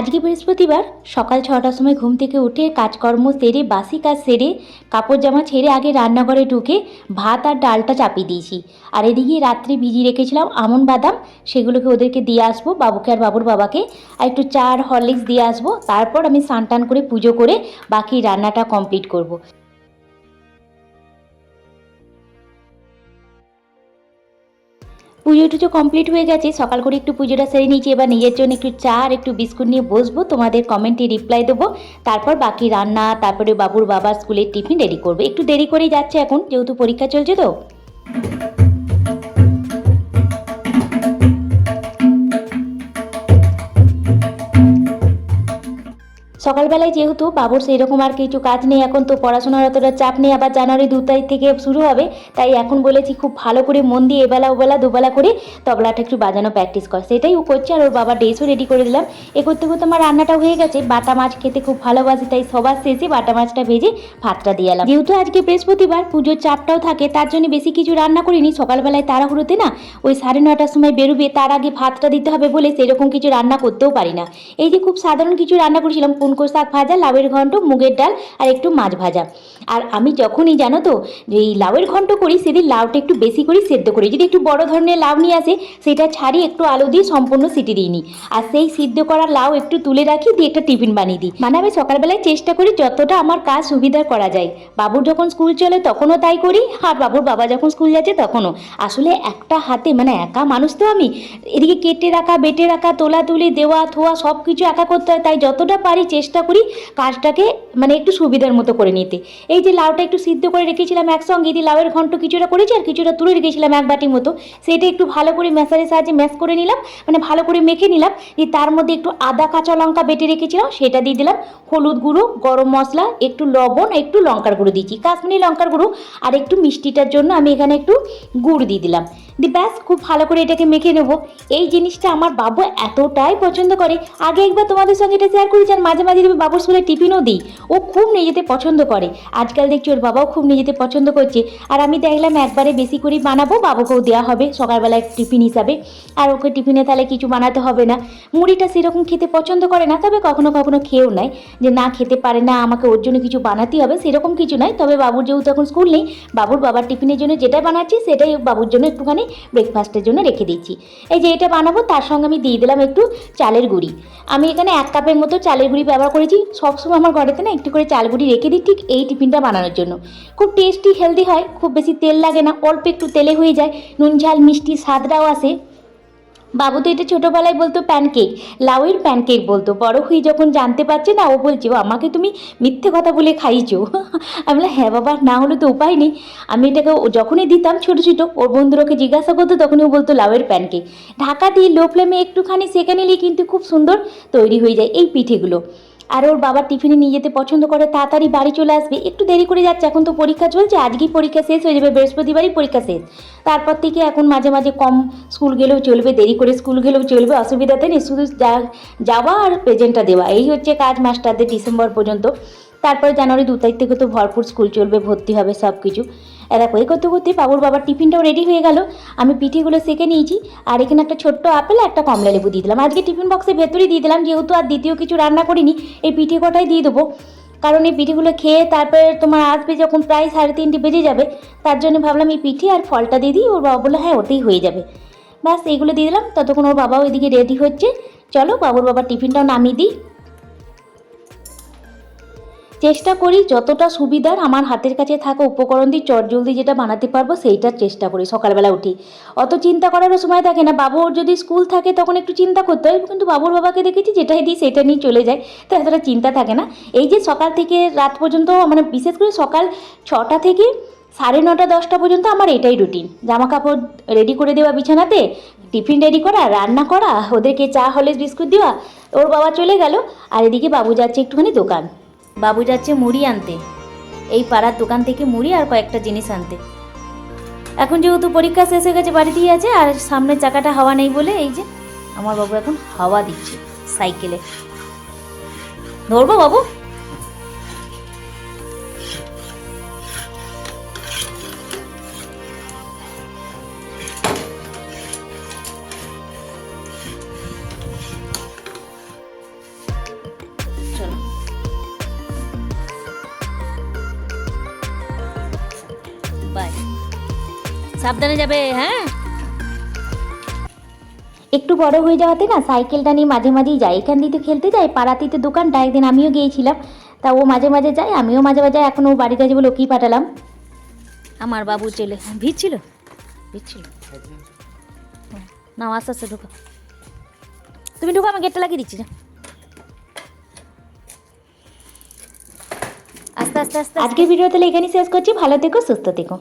আজকে বৃহস্পতিবার সকাল ছটার সময় ঘুম থেকে উঠে কাজকর্ম সেরে, বাসি কাজ সেরে, কাপড় জামা ছেড়ে আগে রান্নাঘরে ঢুকে ভাত আর ডালটা চাপিয়ে দিয়েছি আর এদিকে রাত্রে ভিজিয়ে রেখেছিলাম আমন বাদাম, সেগুলোকে ওদেরকে দিয়ে আসব, বাবুকে আর বাবুর বাবাকে আর একটু চা আর হরলিক্স দিয়ে আসব, তারপর আমি স্নান টান করে পুজো করে বাকি রান্নাটা কমপ্লিট করব। পুজো টুজো কমপ্লিট হয়ে গেছে। সকাল করে একটু পুজোটা সেরে নিয়েছি। এবার নিজের জন্য একটু চা আর একটু বিস্কুট নিয়ে বসবো। তোমাদের কমেন্টে রিপ্লাই দেবো। তারপর বাকি রান্না, তারপরে বাবুর বাবার স্কুলের টিফিন রেডি করব। একটু দেরি করেই যাচ্ছে এখন, যেহেতু পরীক্ষা চলছে তো। সকালবেলায় যেহেতু বাবুর সেই রকম আর কিছু কাজ নেই, এখন তো পড়াশোনার অতটা চাপ নেই, আবার জানুয়ারি দু তারিখ থেকে শুরু হবে, তাই এখন বলেছি খুব ভালো করে মন দিয়ে এবেলা ওবেলা দুবেলা করে তবলাটা একটু বাজানো প্র্যাকটিস কর। সেটাই ও করছে আর ওর বাবা ড্রেসও রেডি করে দিলাম। এ করতে করতে আমার রান্নাটা হয়ে গেছে, বাটা মাছ খেতে খুব ভালোবাসি, তাই সবার শেষে বাটা মাছটা ভেজে ভাতটা দিয়ে এলাম। যেহেতু আজকে বৃহস্পতিবার, পুজোর চাপটাও থাকে, তার জন্য বেশি কিছু রান্না করিনি, সকালবেলায় তাড়াহুড়োতে না ওই সাড়ে নটার সময় বেরোবে, তার আগে ভাতটা দিতে হবে বলে সেরকম কিছু রান্না করতেও পারি না। এই যে খুব সাধারণ কিছু রান্না করেছিলাম পুনকো শাক ভাজা, লাউয়ের ঘন্ট, মুগের ডাল আর একটু মাছ ভাজা। আর আমি যখনই, জানো তো এই লাউয়ের ঘন্ট করি, সেদিন লাউটা একটু বেশি করে সেদ্ধ করি। যদি একটু বড় ধরনের লাউ নিয়ে আসে, সেটা ছাড়িয়ে একটু আলু দিয়ে সম্পূর্ণ সিটি দিই নিই। আর সেই সিদ্ধ করা লাউ একটু তুলে রাখি, দিয়ে একটা টিফিন বানিয়ে দিই। মানে আমি সকালবেলায় চেষ্টা করি যতটা আমার কাজ সুবিধার করা যায়। বাবুর যখন স্কুল চলে, তখনও তাই করি। আর বাবুর বাবা যখন স্কুল যাচ্ছে, তখনও। আসলে একটা হাতে মানে একা মানুষ তো আমি। এদিকে কেটে রাখা, বেটে রাখা, তোলা তুলি, দেওয়া, থোয়া সব কিছু একা করতে হয়। তাই যতটা পারি চেষ্টা করি কাজটাকে মানে একটু সুবিধার মতো করে নিতে। এই যে লাউটা একটু সিদ্ধ করে রেখেছিলাম একসঙ্গে দিয়ে লাউয়ের ঘন্ট কিছুটা করেছি আর কিছুটা তুলে রেখেছিলাম এক বাটি মতো। সেটা একটু ভালো করে ম্যাসারের সাহায্যে ম্যাশ করে নিলাম মানে ভালো করে মেখে নিলাম। দিয়ে তার মধ্যে একটু আদা, কাঁচা লঙ্কা বেটে রেখেছিলাম, সেটা দিয়ে দিলাম। হলুদ গুঁড়ো, গরম মশলা, একটু লবণ, একটু লঙ্কার গুঁড়ো দিয়েছি। কাশ্মীরি লঙ্কার গুঁড়ো আর একটু মিষ্টিটার জন্য আমি এখানে একটু গুড় দিয়ে দিলাম। দিয়ে ব্যাস খুব ভালো করে এটাকে মেখে নেব। এই জিনিসটা আমার বাবু এতটাই পছন্দ করে। আগে একবার তোমাদের সঙ্গে এটা শেয়ার করেছি, আর মাঝে মাঝে আমি বাবুর স্কুলে টিফিনও দিই। ও খুব নিয়ে যেতে পছন্দ করে। আজকাল দেখছি ওর বাবাও খুব নিয়ে যেতে পছন্দ করছে। আর আমি দেখলাম একবারে বেশি করে বানাবো, বাবুকেও দেওয়া হবে সকালবেলায় টিফিন হিসাবে। আর ওকে টিফিনে তাহলে কিছু বানাতে হবে না। মুড়িটা সেরকম খেতে পছন্দ করে না, তবে কখনো কখনো খেয়েও নেয়। যে না খেতে পারে না, আমাকে ওর জন্য কিছু বানাতেই হবে, সেরকম কিছু নয়। তবে বাবুর যেহেতু এখন স্কুল নেই, বাবুর বাবার টিফিনের জন্য যেটা বানাচ্ছি, সেটাই বাবুর জন্য একটুখানি ব্রেকফাস্টের জন্য রেখে দিচ্ছি এই যে এটা বানাবো, তার সঙ্গে আমি দিয়ে দিলাম একটু চালের গুঁড়ি। আমি এখানে এক কাপের মতো চালের গুঁড়ি ব্যবহার করেছি। সবসময় আমার ঘরেতে না একটু করে চাল গুঁড়ি রেখে দিই ঠিক এই টিফিনটা বানানোর জন্য। খুব টেস্টি হেলদি হয়, খুব বেশি তেল লাগে না, অল্প একটু তেলে হয়ে যায়। নুন, ঝাল, মিষ্টি, স্বাদটাও আসে। বাবু তো এটা ছোটোবেলায় বলতো প্যানকেক লাউয়ের প্যানকেক বলতো। বড় হয়ে যখন জানতে পারছে না ও বলছে "ও, আমাকে তুমি মিথ্যে কথা বলে খাইছো। আমি বললাম হ্যাঁ বাবা না হলে তো উপায় নেই। আমি এটাকে যখনই দিতাম ছোটো ছোটো ওর বন্ধুরাকে জিজ্ঞাসা করতো তখনই ও বলতো লাউয়ের প্যানকেক ঢাকা দিয়ে লো ফ্লেমে একটুখানি সেখানে নিলেই কিন্তু খুব সুন্দর তৈরি হয়ে যায় এই পিঠেগুলো। আর ওর বাবা টিফিনে নিয়ে যেতে পছন্দ করে, তাড়াতাড়ি বাড়ি চলে আসবে। একটু দেরি করে যাচ্ছে, এখন তো পরীক্ষা চলছে, আজকেই পরীক্ষা শেষ হয়ে যাবে, বৃহস্পতিবারই পরীক্ষা শেষ। তারপর থেকে এখন মাঝে মাঝে কম স্কুল গেলেও চলবে, দেরি করে স্কুল গেলেও চলবে, অসুবিধাতে নেই, শুধু যা, যাওয়া আর প্রেজেন্টটা দেওয়া। এই হচ্ছে কাজ মাস্টারদের ডিসেম্বর পর্যন্ত। তারপরে জানুয়ারি দু তারিখ থেকে তো ভরপুর স্কুল চলবে, ভর্তি হবে সব কিছু দেখো এই করতে করতে বাবুর বাবার টিফিনটাও রেডি হয়ে গেল। আমি পিঠেগুলো সেঁকে নিয়েছি, আর এখানে একটা ছোট্ট আপেল একটা কমলা লেবু দিয়ে দিলাম। আজকে টিফিন বক্সের ভেতরেই দিয়ে দিলাম, যেহেতু আর দ্বিতীয় কিছু রান্না করিনি, এই পিঠে কটাই দিয়ে দেবো। কারণ এই পিঠেগুলো খেয়ে তারপরে তোমার আসবে যখন প্রায় সাড়ে তিনটে বেজে যাবে, তার জন্য ভাবলাম এই পিঠে আর ফলটা দিয়ে দিই, ওর বাবা বলল হ্যাঁ ওটাই হয়ে যাবে। ব্যাস এইগুলো দিয়ে দিলাম। ততক্ষণ ওর বাবাও এদিকে রেডি হচ্ছে। চলো, বাবুর বাবার টিফিনটাও নামিয়ে দিই। চেষ্টা করি যতটা সুবিধার আমার হাতের কাছে থাকা উপকরণ দিয়ে চটজলদি যেটা বানাতে পারব সেইটার চেষ্টা করি সকালবেলা উঠি। অত চিন্তা করারও সময় থাকে না। বাবুর যদি স্কুল থাকে তখন একটু চিন্তা করতে হয়। কিন্তু বাবুর বাবাকে দেখেছি যেটাই দিই সেটা নিয়ে চলে যায়। তো এতটা চিন্তা থাকে না। এই যে সকাল থেকে রাত পর্যন্ত মানে বিশেষ করে সকাল ছটা থেকে সাড়ে নটা, দশটা পর্যন্ত আমার এটাই রুটিন। জামা কাপড় রেডি করে দেওয়া বিছানাতে, টিফিন রেডি করা, রান্না করা, ওদেরকে চা হলে বিস্কুট দেওয়া, ওর বাবা চলে গেল। আর এদিকে বাবু যাচ্ছে একটুখানি দোকান। বাবু যাচ্ছে মুড়ি আনতে। এই পাড়ার দোকান থেকে মুড়ি আর কয়েকটা জিনিস আনতে। এখন যেহেতু পরীক্ষা শেষ হয়ে গেছে, বাড়িতেই আছে, আর সামনে চাকাটা হাওয়া নেই বলে এই যে আমার বাবু এখন হাওয়া দিচ্ছে সাইকেলে। ধরবো বাবু? সাবধানে যাবে হ্যাঁ? একটু বড় হয়ে যাওয়াতে না সাইকেলটা নিয়ে মাঝে মাঝেই যাই। এখান দিয়ে তো খেলতে যাই পাড়াতেই তো দোকানটা একদিন আমিও গিয়েছিলাম। তা ও মাঝে মাঝে যায় আমিও মাঝে মাঝে এখন ও বাড়িতে আছে বলে ওকেই পাঠালাম। আমার বাবু চলে ভিড় ছিল? ভিড় ছিল? না আস্তে আস্তে ঢুকো। তুমি ঢুকো আমি গেটটা লাগিয়ে দিচ্ছি যা। আস্তে আস্তে আজকের ভিডিও তাহলে এখানেই শেষ করছি। ভালো থেকো সুস্থ থেকো।